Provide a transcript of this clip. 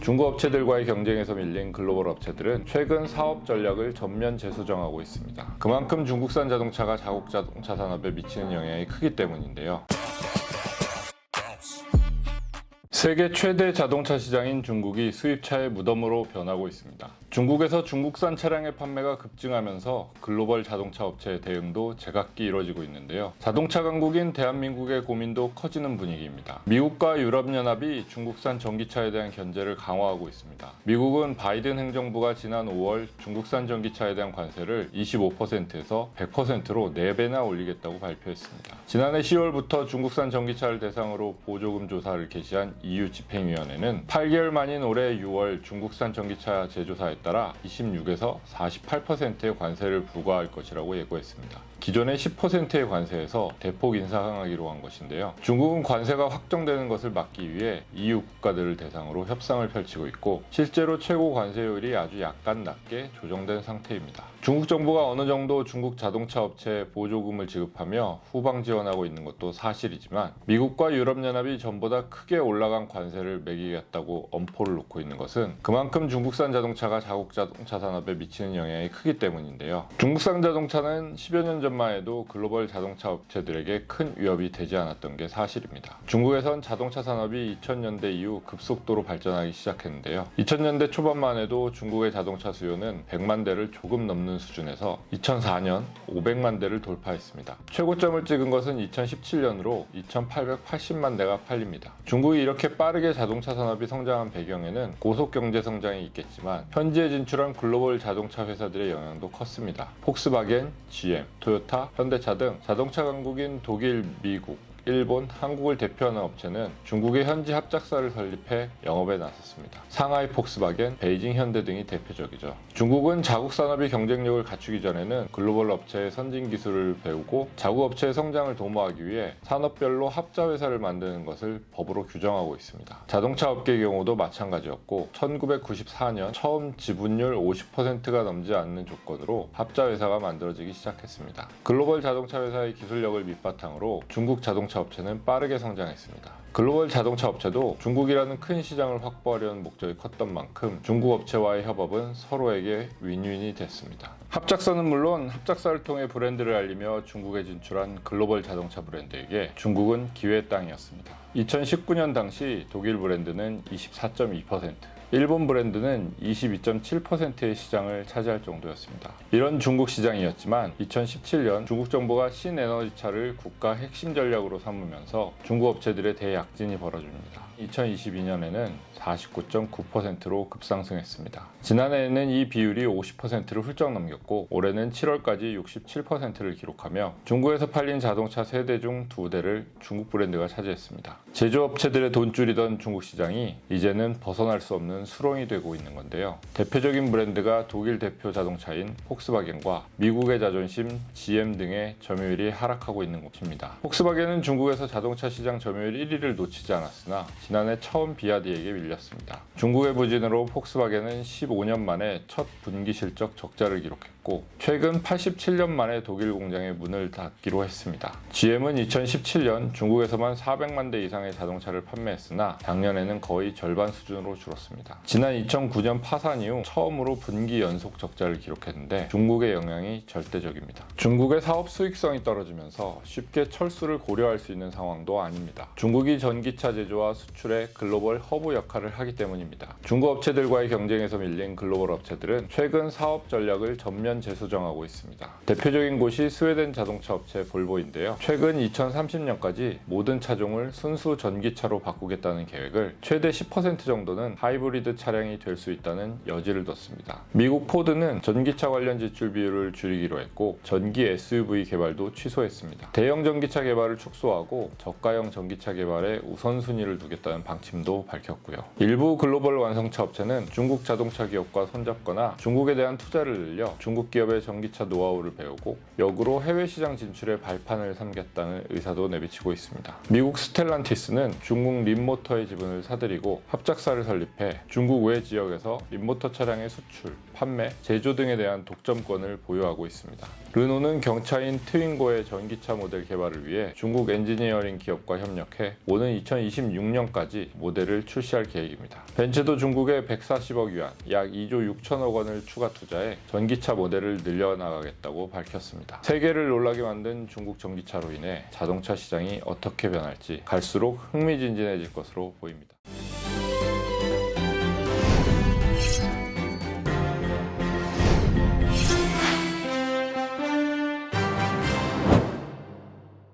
중국 업체들과의 경쟁에서 밀린 글로벌 업체들은 최근 사업 전략을 전면 재수정하고 있습니다. 그만큼 중국산 자동차가 자국 자동차 산업에 미치는 영향이 크기 때문인데요. 세계 최대 자동차 시장인 중국이 수입차의 무덤으로 변하고 있습니다. 중국에서 중국산 차량의 판매가 급증하면서 글로벌 자동차 업체의 대응도 제각기 이뤄지고 있는데요. 자동차 강국인 대한민국의 고민도 커지는 분위기입니다. 미국과 유럽연합이 중국산 전기차에 대한 견제를 강화하고 있습니다. 미국은 바이든 행정부가 지난 5월 중국산 전기차에 대한 관세를 25%에서 100%로 4배나 올리겠다고 발표했습니다. 지난해 10월부터 중국산 전기차를 대상으로 보조금 조사를 개시한 EU 집행위원회는 8개월 만인 올해 6월 중국산 전기차 제조사에 따라 26에서 48%의 관세를 부과할 것이라고 예고했습니다. 기존의 10%의 관세에서 대폭 인상하기로 한 것인데요. 중국은 관세가 확정되는 것을 막기 위해 EU 국가들을 대상으로 협상을 펼치고 있고 실제로 최고 관세율이 아주 약간 낮게 조정된 상태입니다. 중국 정부가 어느 정도 중국 자동차 업체에 보조금을 지급하며 후방 지원하고 있는 것도 사실이지만 미국과 유럽연합이 전보다 크게 올라간 관세를 매기겠다고 엄포를 놓고 있는 것은 그만큼 중국산 자동차가 자국 자동차 산업에 미치는 영향이 크기 때문인데요. 중국산 자동차는 10여 년 전만 해도 글로벌 자동차 업체들에게 큰 위협이 되지 않았던 게 사실입니다. 중국에선 자동차 산업이 2000년대 이후 급속도로 발전하기 시작했는데요. 2000년대 초반만 해도 중국의 자동차 수요는 100만 대를 조금 넘는 수준에서 2004년 500만 대를 돌파했습니다. 최고점을 찍은 것은 2017년으로 2880만 대가 팔립니다. 중국이 이렇게 빠르게 자동차 산업이 성장한 배경에는 고속 경제 성장이 있겠지만 현지에 진출한 글로벌 자동차 회사들의 영향도 컸습니다. 폭스바겐, GM, 토요타, 현대차 등 자동차 강국인 독일, 미국, 일본, 한국을 대표하는 업체는 중국의 현지 합작사를 설립해 영업에 나섰습니다. 상하이 폭스바겐, 베이징 현대 등이 대표적이죠. 중국은 자국 산업의 경쟁력을 갖추기 전에는 글로벌 업체의 선진 기술을 배우고 자국 업체의 성장을 도모하기 위해 산업별로 합자 회사를 만드는 것을 법으로 규정하고 있습니다. 자동차 업계의 경우도 마찬가지였고 1994년 처음 지분율 50%가 넘지 않는 조건으로 합자 회사가 만들어지기 시작했습니다. 글로벌 자동차 회사의 기술력을 밑바탕으로 중국 자동차 업체는 빠르게 성장했습니다. 글로벌 자동차 업체도 중국이라는 큰 시장을 확보하려는 목적이 컸던 만큼 중국 업체와의 협업은 서로에게 윈윈이 됐습니다. 합작사는 물론 합작사를 통해 브랜드를 알리며 중국에 진출한 글로벌 자동차 브랜드에게 중국은 기회의 땅이었습니다. 2019년 당시 독일 브랜드는 24.2%, 일본 브랜드는 22.7%의 시장을 차지할 정도였습니다. 이런 중국 시장이었지만 2017년 중국 정부가 신에너지차를 국가 핵심 전략으로 삼으면서 중국 업체들의 대약진이 벌어집니다. 2022년에는 49.9%로 급상승했습니다. 지난해에는 이 비율이 50%를 훌쩍 넘겼고 올해는 7월까지 67%를 기록하며 중국에서 팔린 자동차 3대 중 2대를 중국 브랜드가 차지했습니다. 제조업체들의 돈줄이던 중국 시장이 이제는 벗어날 수 없는 수렁이 되고 있는 건데요. 대표적인 브랜드가 독일 대표 자동차인 폭스바겐과 미국의 자존심 GM 등의 점유율이 하락하고 있는 곳입니다. 폭스바겐은 중국에서 자동차 시장 점유율 1위를 놓치지 않았으나 지난해 처음 비아디에게 밀렸습니다. 중국의 부진으로 폭스바겐은 15년 만에 첫 분기 실적 적자를 기록했고 최근 87년 만에 독일 공장의 문을 닫기로 했습니다. GM은 2017년 중국에서만 400만 대 이상의 자동차를 판매했으나 작년에는 거의 절반 수준으로 줄었습니다. 지난 2009년 파산 이후 처음으로 분기 연속 적자를 기록했는데 중국의 영향이 절대적입니다. 중국의 사업 수익성이 떨어지면서 쉽게 철수를 고려할 수 있는 상황도 아닙니다. 중국이 전기차 제조와 수출 의 글로벌 허브 역할을 하기 때문입니다. 중국 업체들과의 경쟁에서 밀린 글로벌 업체들은 최근 사업 전략을 전면 재수정하고 있습니다. 대표적인 곳이 스웨덴 자동차 업체 볼보인데요. 최근 2030년까지 모든 차종을 순수 전기차로 바꾸겠다는 계획을 최대 10% 정도는 하이브리드 차량이 될 수 있다는 여지를 뒀습니다. 미국 포드는 전기차 관련 지출 비율을 줄이기로 했고 전기 SUV 개발도 취소했습니다. 대형 전기차 개발을 축소하고 저가형 전기차 개발에 우선순위를 두겠다 는 방침도 밝혔고요. 일부 글로벌 완성차 업체는 중국 자동차 기업과 손잡거나 중국에 대한 투자를 늘려 중국 기업의 전기차 노하우를 배우고 역으로 해외 시장 진출의 발판을 삼겠다는 의사도 내비치고 있습니다. 미국 스텔란티스는 중국 림모터의 지분을 사들이고 합작사를 설립해 중국 외 지역에서 림모터 차량의 수출, 판매, 제조 등에 대한 독점권을 보유하고 있습니다. 르노는 경차인 트윙고의 전기차 모델 개발을 위해 중국 엔지니어링 기업과 협력해 오는 2026 년까지 모델을 출시할 계획입니다. 벤츠도 중국에 140억 위안, 약 2조 6천억 원을 추가 투자해 전기차 모델을 늘려나가겠다고 밝혔습니다. 세계를 놀라게 만든 중국 전기차로 인해 자동차 시장이 어떻게 변할지 갈수록 흥미진진해질 것으로 보입니다.